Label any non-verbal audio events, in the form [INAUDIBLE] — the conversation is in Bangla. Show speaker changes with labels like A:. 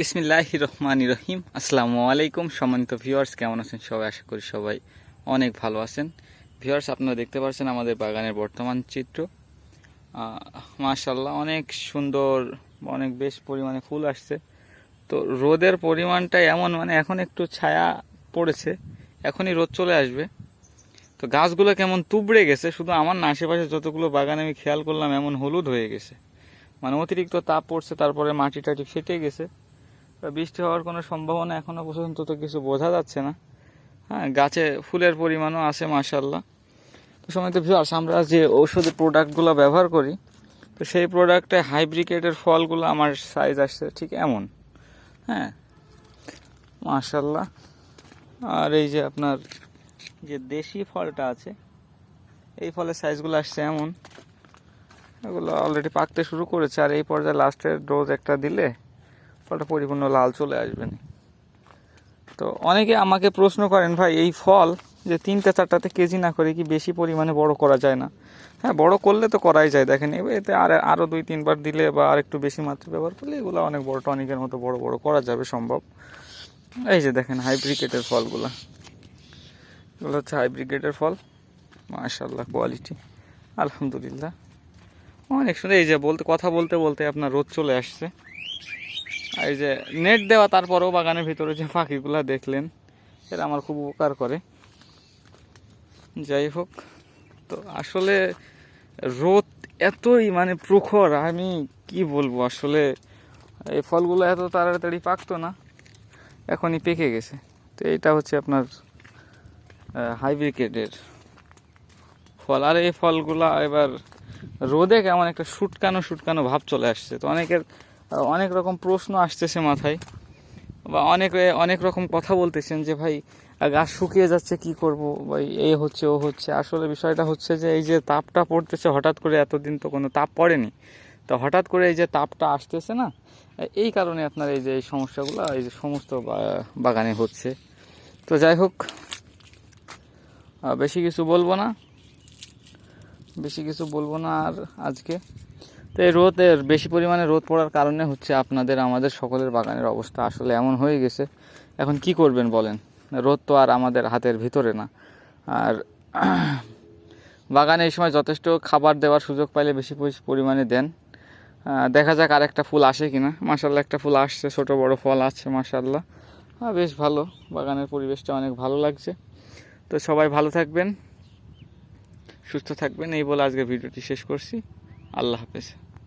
A: বিসমিল্লাহ রহমান রহিম। আসসালামু আলাইকুম সম্মানিত ভিউয়ার্স কেমন আছেন সবাই? আশা করি সবাই অনেক ভালো আছেন। ভিউয়ার্স আপনারা দেখতে পাচ্ছেন আমাদের বাগানের বর্তমান চিত্র। মাশাল্লাহ অনেক সুন্দর, অনেক বেশ পরিমাণে ফুল আসছে। তো রোদের পরিমাণটা এমন মানে এখন একটু ছায়া পড়েছে, এখনই রোদ চলে আসবে। তো গাছগুলো কেমন তুবড়ে গেছে, শুধু আমার না, আশেপাশে যতগুলো বাগানে আমি খেয়াল করলাম, এমন হলুদ হয়ে গেছে। মানে অতিরিক্ত তাপ পড়ছে, তারপরে মাটি টাটি ফেটে গেছে। তা বৃষ্টি হওয়ার কোনো সম্ভাবনা এখনও পর্যন্ত তো কিছু বোঝা যাচ্ছে না। হ্যাঁ গাছে ফুলের পরিমাণও আছে মাশাল্লাহ তো সময় তো ভিউয়ার্স আমরা যে ঔষধি প্রোডাক্টগুলো ব্যবহার করি, তো সেই প্রোডাক্টে হাইব্রিকেটের ফলগুলো আমার সাইজ আসছে ঠিক এমন। হ্যাঁ মাশাল্লাহ আর এই যে আপনার যে দেশি ফলটা আছে, এই ফলের সাইজগুলো আসছে এমন। এগুলো অলরেডি পাকতে শুরু করেছে, আর এই পর্যায়ে লাস্টের ডোজ একটা দিলে ফলটা পরিপূর্ণ লাল চলে আসবে না। তো অনেকে আমাকে প্রশ্ন করেন, ভাই, এই ফল যে তিনটে চারটাতে কেজি না করে কি বেশি পরিমাণে বড় করা যায় না? হ্যাঁ বড় করলে তো করাই যায়। দেখেন এতে আর আরও দুই, তিনবার দিলে বা আর একটু বেশি মাত্রা ব্যবহার করলে এগুলো অনেক বড় টনিকের মতো বড় বড় করা যাবে সম্ভব। এই যে দেখেন, হাইব্রিকেটের ফলগুলো। এগুলো হচ্ছে হাইব্রিকেটের ফল। মাশাল্লাহ কোয়ালিটি। আলহামদুলিল্লাহ। অনেক সুন্দর। এই যে বলতে, কথা বলতে বলতে আপনার রোদ চলে আসছে। এই যে নেট দেওয়া, তারপরেও বাগানের ভিতরে যে পাখিগুলো দেখলেন, এরা আমার খুব উপকার করে। যাই হোক, তো আসলে রোদ এতই মানে প্রখর, আমি কি বলব আসলে? এই ফলগুলো এত তাড়াতাড়ি পাকতো না, এখনই পেকে গেছে। তো এইটা হচ্ছে আপনার হাইব্রিকেটের ফল। আর এই ফলগুলা এবার রোদে কেমন একটা শুটকানো শুটকানো ভাব চলে আসছে। তো অনেকের অনেক রকম প্রশ্ন আসতেছে মাথায় বা অনেক অনেক রকম কথা বলতেছেন যে ভাই গাছ শুকিয়ে যাচ্ছে, কি করব? ভাই এই হচ্ছে, ও হচ্ছে। আসলে বিষয়টা হচ্ছে যে এই যে তাপটা পড়তেছে, হঠাৎ করে এতদিন তো কোনো তাপ পড়েনি। তো হঠাৎ করে এই যে তাপটা আসতেছে না, এই কারণে আপনার এই যে এই সমস্যাগুলো, এই যে সমস্ত বা- বাগানে হচ্ছে। তো যাই হোক বেশি কিছু বলব না। বেশি কিছু বলব না আর আজকে। তো এই রোদের বেশি পরিমাণে রোদ পড়ার কারণে হচ্ছে আপনাদের, আমাদের সকলের বাগানের অবস্থা আসলে এমন হয়ে গেছে। এখন কি করবেন বলেন? রোদ তো আর আমাদের হাতের ভিতরে না। আর [CLEARS THROAT] বাগানে এই সময় যথেষ্ট খাবার দেওয়ার সুযোগ পাইলে বেশি পরিমাণে দেন। দেখা যাক আর একটা ফুল আসে কিনা। মাসাল্লাহ একটা ফুল আসছে, ছোট বড় ফল আসছে মাসাল্লাহ বেশ ভালো। বাগানের পরিবেশটা অনেক ভালো লাগছে। তো সবাই ভালো থাকবেন, সুস্থ থাকবেন। এই বলে আজকে ভিডিওটি শেষ করছি। আল্লাহ হাফেজ।